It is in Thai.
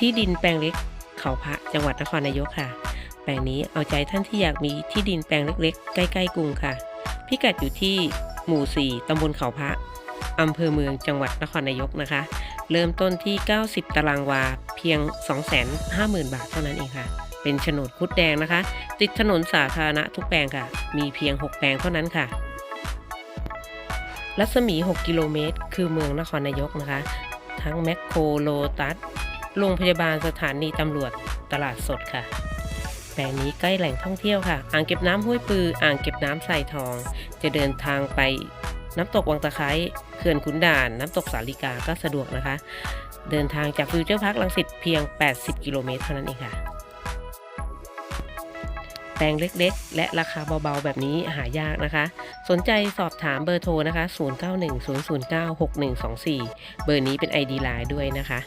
ที่ดินแปลงเล็กเขาพระจังหวัดนครนายกค่ะ แปลงนี้เอาใจท่านที่อยากมีที่ดินแปลงเล็กๆ ใกล้ๆกรุงค่ะ พิกัดอยู่ที่หมู่ 4 ตำบลเขาพระอำเภอเมืองจังหวัดนครนายกนะคะ เริ่มต้นที่ 90 ตารางวาเพียง 250,000 บาทเท่านั้นเองค่ะ เป็นโฉนดคุดแดงนะคะ ติดถนนสาธารณะทุกแปลงค่ะ มีเพียง 6 แปลงเท่านั้นค่ะ รัศมี 6 กิโลเมตร คือเมืองนครนายกนะคะ ทั้งแมคโครโลตัส โรงพยาบาลสถานีตำรวจตลาดสดค่ะแปลงนี้ใกล้แหล่งท่องเที่ยวค่ะ อ่างเก็บน้ำห้วยปือ อ่างเก็บน้ำใส่ทอง จะเดินทางไปน้ำตกวังตะไคร้เขื่อนขุนด่าน น้ำตกสาลิกาก็สะดวกนะคะ เดินทางจากฟิวเจอร์พาร์คลังสิตเพียง 80 กิโลเมตรเท่านั้นเองค่ะ แปลงเล็กๆ และราคาเบาๆ แบบนี้หายากนะคะ สนใจสอบถามเบอร์โทรนะคะ 0910096124 เบอร์นี้เป็น ID Line ด้วยนะคะ